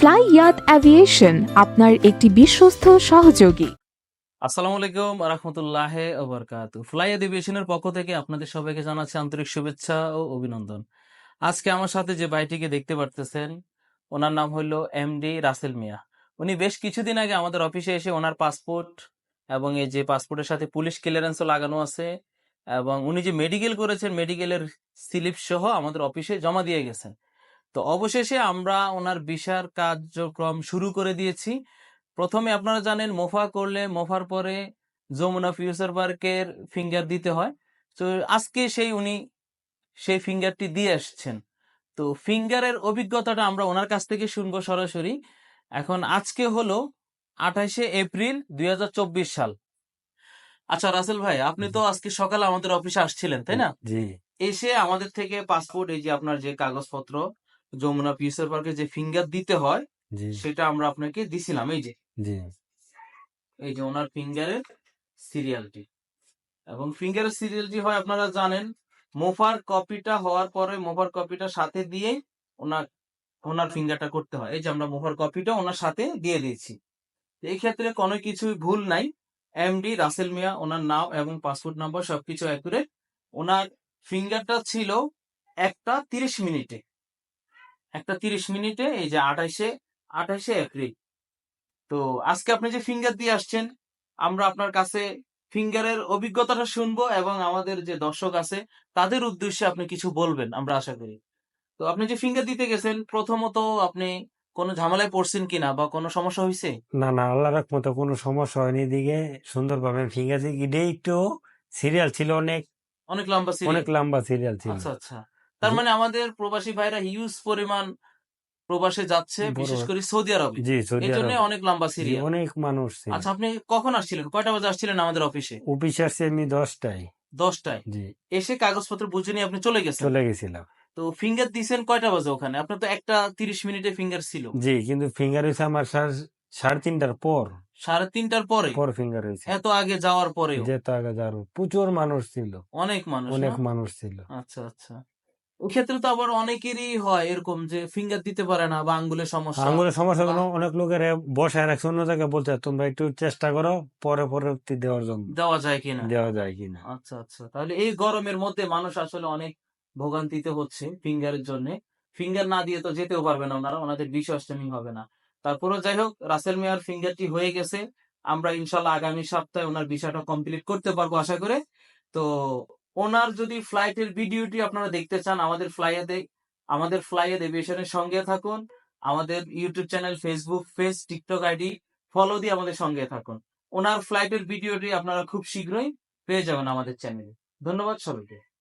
Fly ইয়াত aviation আপনার একটি বিশ্বস্ত সহযোগী। আসসালামু আলাইকুম, রহমতুল্লাহ ওবরকাত ফ্লাই এডিভিশনের পক্ষ থেকে আপনাদের সবাইকে জানাচ্ছি আন্তরিক শুভেচ্ছা ও অভিনন্দন। আজকে আমার সাথে যে ভাইটিকে দেখতে পারতেছেন, ওনার নাম হলো এমডি রাসেল মিয়া। উনি বেশ কিছুদিন আগে আমাদের অফিসে এসে ওনার পাসপোর্ট এবং এই যে পাসপোর্টের সাথে পুলিশ ক্লিয়ারেন্সও লাগানো আছে এবং উনি যে মেডিকেল করেছেন, মেডিকেলের স্লিপ সহ আমাদের অফিসে জমা দিয়ে গেছেন। তো অবশেষে আমরা ওনার ভিসার কার্যক্রম শুরু করে দিয়েছি। প্রথমে আপনারা জানেন মোফা করলে মোফার পরে যমুনা ফিউচার পার্কের ফিঙ্গার দিতে হয়। তো আজকে সেই উনি সেই ফিঙ্গারটি দিয়ে আসছেন। তো ফিঙ্গারের অভিজ্ঞতাটা আমরা ওনার কাছ থেকে শুনব সরাসরি। এখন আজকে হলো আঠাশে এপ্রিল দুই হাজার চব্বিশ সাল। আচ্ছা রাসেল ভাই আপনি তো আজকে সকালে আমাদের অফিসে আসছিলেন তাই না? জি এসে আমাদের থেকে পাসপোর্ট এই যে আপনার যে কাগজপত্র যমুনা ফিউচার পার্কে যে ফিঙ্গার দিতে হয় সেটা আমরা আপনাকে দিছিলাম এই যে। এই যে ওনার ফিঙ্গারের সিরিয়ালটি এবং ফিঙ্গারের সিরিয়ালটি হয় আপনারা জানেন মোফার কপিটা হওয়ার পরে মোফার কপিটা সাথে দিয়ে ওনার ওনার ফিঙ্গারটা করতে হয়। এই যে আমরা মোফার কপিটা ওনার সাথে দিয়ে দিয়েছি। এই ক্ষেত্রে কোনো কিছুই ভুল নাই। এমডি রাসেল মিয়া ওনার নাম এবং পাসপোর্ট নাম্বার সবকিছু অ্যাকুরেট ওনার ফিঙ্গারটা ছিল একটা তিরিশ মিনিটে। একটা তিরিশ মিনিটে এই যে আঠাইশে আঠাইশে এপ্রিল। তো আজকে আপনি যে ফিঙ্গার দিয়ে আসছেন আমরা আপনার কাছে ফিঙ্গারের অভিজ্ঞতাটা শুনব এবং আমাদের যে দর্শক আছে তাদের উদ্দেশ্যে আপনি কিছু বলবেন আমরা আশা করি। তো আপনি যে ফিঙ্গার দিতে গেছেন প্রথমত আপনি কোনো ঝামেলায় পড়ছেন কিনা বা কোনো সমস্যা হয়েছে না না আল্লাহ মতো কোনো সমস্যা হয়নি। দিকে সুন্দরভাবে ফিঙ্গার দিয়ে একটু সিরিয়াল ছিল অনেক। অনেক লম্বা অনেক লম্বা সিরিয়াল ছিল। আচ্ছা আচ্ছা। তার মানে আমাদের প্রবাসী ভাইরা হিউজ পরিমাণ প্রবাসে যাচ্ছে বিশেষ করে সৌদি আরবে। এই জন্য অনেক লম্বা জি, সিরিয়াল অনেক মানুষ আচ্ছা আপনি কখন আসছিলেন? কয়টা বাজে আসছিলেন আমাদের অফিসে? অফিস আসছে আমি দশটায়। দশটায়? এসে কাগজপত্র বুঝে নিয়ে আপনি চলে গেছেন? চলে গেছিলাম। তো ফিঙ্গার দিছেন কয়টা বাজে ওখানে? আপনার তো একটা তিরিশ মিনিটে ফিঙ্গার ছিল। জি কিন্তু ফিঙ্গার হয়েছে আমার সাড়ে- তিনটার পর। সাড়ে তিনটার পরে? পর ফিঙ্গার হয়েছে। এত আগে যাওয়ার পরেও? যেত আগে যার প্রচুর মানুষ ছিল। অনেক মানুষ অনেক মানুষ ছিল। আচ্ছা আচ্ছা। ক্ষেত্রে তো আবার অনেকেরই হয় এরকম যে ফিঙ্গার দিতে পারে না বা আঙ্গুলের সমস্যা। আঙুলের সমস্যা হলো অনেক লোকের বসায় রাখছে অন্য জায়গায় বলছে তোমরা একটু চেষ্টা করো পরে পরবর্তী দেওয়ার জন্য। দেওয়া যায় কিনা? দেওয়া যায় কিনা। আচ্ছা আচ্ছা। তাহলে এই গরমের মধ্যে মানুষ আসলে অনেক ভোগান্তিতে হচ্ছে ফিঙ্গারের জন্য। ফিঙ্গার না দিয়ে তো যেতেও পারবে না ওনারা ওনাদের বিশ্বাসটামি হবে না। তারপরে যাই হোক রাসেল মিয়ার ফিঙ্গারটি হয়ে গেছে। আমরা ইনশাল্লাহ আগামী সপ্তাহে ওনার বিষয়টা কমপ্লিট করতে পারব আশা করে। তো ওনার যদি ফ্লাইটের ভিডিওটি আপনারা দেখতে চান, আমাদের ফ্লাইয়াতে আমাদের ফ্লাইয়ে এভিয়েশনের সঙ্গে থাকুন, আমাদের YouTube channel, Facebook page TikTok ID, follow দিয়ে আমাদের সঙ্গে থাকুন। ওনার ফ্লাইটের ভিডিওটি আপনারা খুব শীঘ্রই পেয়ে যাবেন আমাদের চ্যানেলে। ধন্যবাদ সবাইকে।